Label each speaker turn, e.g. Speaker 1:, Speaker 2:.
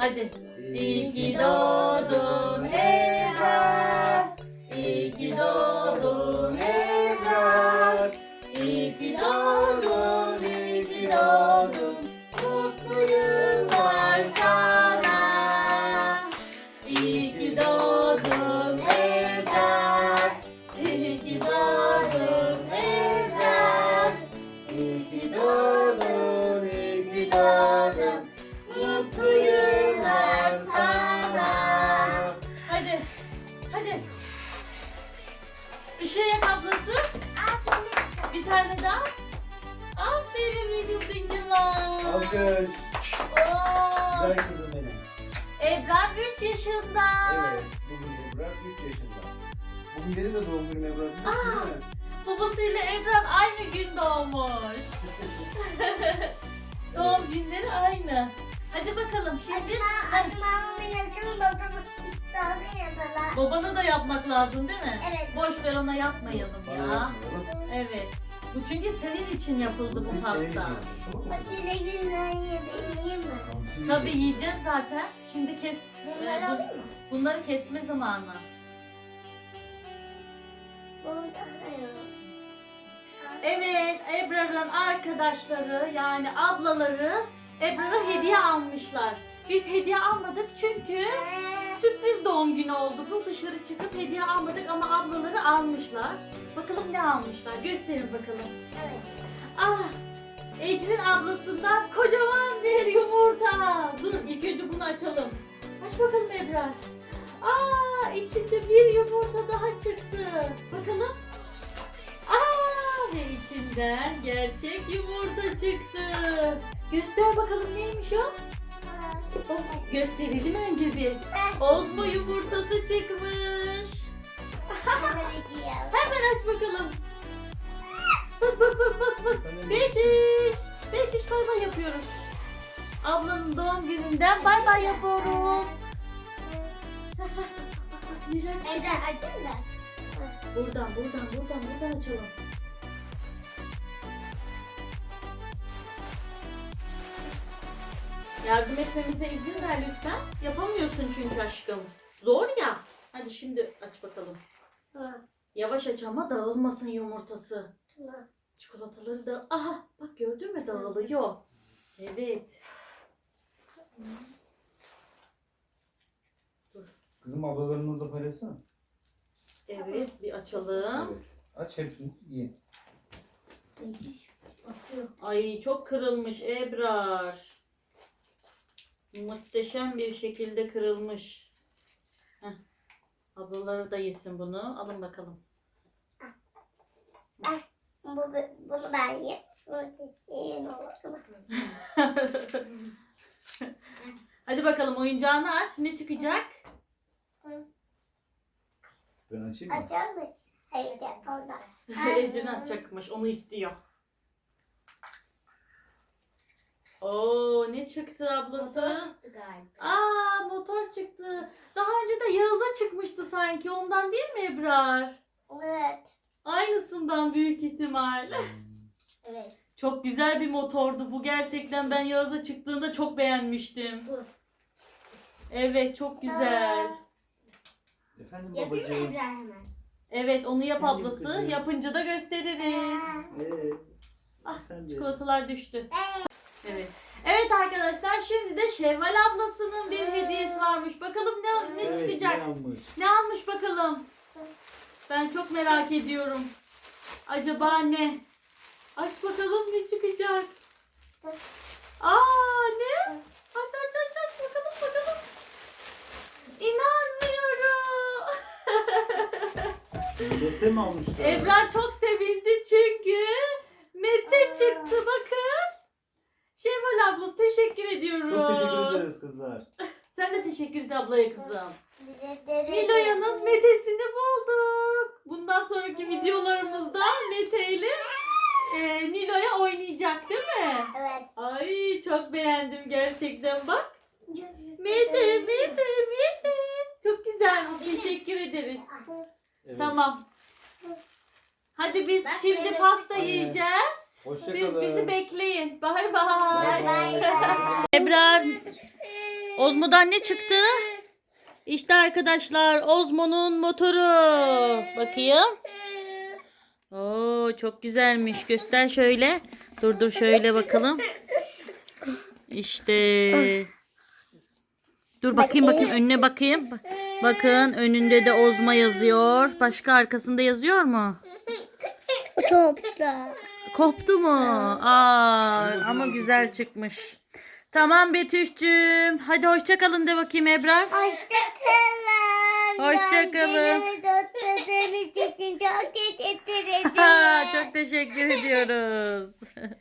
Speaker 1: Hadi. İyi ki doğdun Ebrar. İyi ki doğdun Ebrar. İyi ki doğdun,
Speaker 2: Alkış.
Speaker 1: Oo.
Speaker 2: Güzel kızım benim.
Speaker 1: Ebrar 3 yaşında.
Speaker 2: Evet. Bugün Ebrar 3 yaşında. Bugün benim de doğum günüm Ebrar. değil mi?
Speaker 1: Babasıyla Ebrar aynı gün doğmuş. Doğum günleri aynı. Hadi bakalım şimdi babana da yapmak lazım değil mi?
Speaker 3: Evet.
Speaker 1: Boş ver ona yapmayalım
Speaker 2: Bana
Speaker 1: ya.
Speaker 2: yapmayalım.
Speaker 1: Evet. Bu çünkü senin için yapıldı bu pasta.
Speaker 2: tamam mı? Tamam, siz
Speaker 1: Tabii yiyeceğiz zaten. Şimdi kes
Speaker 3: Bunları
Speaker 1: e, bu-
Speaker 3: alayım mı?
Speaker 1: bunları kesme zamanı. Evet, Ebrar'ın arkadaşları yani ablaları Ebrar'a hediye almışlar. Biz hediye almadık çünkü sürpriz doğum günü oldu. Bu dışarı çıkıp hediye almadık ama ablaları almışlar. Bakalım ne almışlar? Gösterin bakalım.
Speaker 3: Evet.
Speaker 1: Ah! Ecrin ablasından kocaman bir yumurta. Dur ilk önce bunu açalım. Aç bakalım Ebrar. Aa içinde bir yumurta daha çıktı. Bakalım. Aa ve içinden gerçek yumurta çıktı. Göster bakalım neymiş o? Bak, gösterelim önce bir. Ozmo yumurtası çıkmış. Hemen aç bakalım. Bak bak bak bak bak. Betiş. Betiş bay bay yapıyoruz. Ablanın doğum gününden bay bay yapıyoruz. Neler?
Speaker 3: Evden açayım da.
Speaker 1: Buradan buradan buradan buradan açalım. Yardım etmemize izin ver lütfen. Yapamıyorsun çünkü aşkım. Zor ya. Hadi şimdi aç bakalım.
Speaker 3: Tamam.
Speaker 1: Yavaş aç ama dağılmasın yumurtası.
Speaker 3: Tamam.
Speaker 1: Çikolataları da... Aha bak gördün mü dağılıyor. Evet.
Speaker 2: Kızım ablaların orada paylaşsana.
Speaker 1: Evet bir açalım.
Speaker 2: Evet. Aç hepsini yiyin.
Speaker 1: Ay çok kırılmış Ebrar. Muhteşem bir şekilde kırılmış. Heh. Ablaları da yesin bunu. Alın bakalım.
Speaker 3: Bu, bunu ben yiyeyim.
Speaker 1: Hadi bakalım oyuncağını aç. Ne çıkacak?
Speaker 2: Ben açayım mı?
Speaker 3: Açar mısın? Hayır gel orada.
Speaker 1: Ecrin açacakmış. Onu istiyor. Oo ne çıktı ablası? Aa motor çıktı. Daha önce de Yağız'a çıkmıştı sanki. Ondan değil mi Ebrar?
Speaker 3: Evet.
Speaker 1: Aynısından büyük ihtimal.
Speaker 3: Evet.
Speaker 1: Çok güzel bir motordu bu gerçekten. Ben Yağız'a çıktığında çok beğenmiştim.
Speaker 3: Bu.
Speaker 1: Evet çok güzel.
Speaker 2: Efendim
Speaker 3: Yapayım mı
Speaker 2: babacığım.
Speaker 3: İbrahim hemen?
Speaker 1: Evet onu yap
Speaker 2: Benim
Speaker 1: ablası.
Speaker 2: kızım.
Speaker 1: Yapınca da gösteririz.
Speaker 2: Evet.
Speaker 1: Ah,
Speaker 2: Efendim.
Speaker 1: Çikolatalar düştü.
Speaker 3: Ee,
Speaker 1: Evet. Evet arkadaşlar şimdi de Şevval ablasının bir hediyesi varmış. Bakalım ne, ne
Speaker 2: Evet,
Speaker 1: çıkacak?
Speaker 2: ne almış?
Speaker 1: Ne almış bakalım? Ben çok merak ediyorum. Acaba ne? Aç bakalım ne çıkacak? Aa ne? Aç aç aç aç bakalım bakalım. İnanmıyorum.
Speaker 2: Mete mi almışlar?
Speaker 1: Ebrar çok sevindi çünkü Mete çıktı bakın. Şevval ablası teşekkür ediyoruz.
Speaker 2: Çok teşekkür ederiz kızlar.
Speaker 1: Sen de teşekkür et ablaya kızım. Niloya'nın Mete'sini bulduk. Bundan sonraki videolarımızda Mete ile e, Nilo'ya oynayacak değil mi?
Speaker 3: Evet.
Speaker 1: Ay çok beğendim gerçekten bak. Mete, Mete, Mete. Çok güzel. Teşekkür ederiz.
Speaker 2: Evet.
Speaker 1: Tamam. Hadi biz
Speaker 3: Bak,
Speaker 1: şimdi
Speaker 3: böyle-
Speaker 1: pasta yiyeceğiz.
Speaker 2: Hoşça
Speaker 1: Siz
Speaker 2: kalın.
Speaker 1: bizi bekleyin. Bay
Speaker 2: Bay
Speaker 1: bay.
Speaker 2: bay.
Speaker 3: Bay bay.
Speaker 1: Ebrar Ozmo'dan ne çıktı? İşte arkadaşlar Ozmo'nun motoru. Bakayım. Oo çok güzelmiş. Göster şöyle. Dur dur şöyle bakalım. İşte. Dur bakayım bakayım önüne bakayım. Bakın önünde de Ozma yazıyor. Başka arkasında yazıyor mu?
Speaker 3: Topla.
Speaker 1: Koptu mu? Aa, ama güzel çıkmış. Tamam Betüş'cüğüm. Hadi hoşça kalın de bakayım Ebrar.
Speaker 3: Hoşçakalın.
Speaker 1: Hoşça kalın.
Speaker 3: Beni için çok teşekkür ederim.
Speaker 1: Çok teşekkür ediyoruz.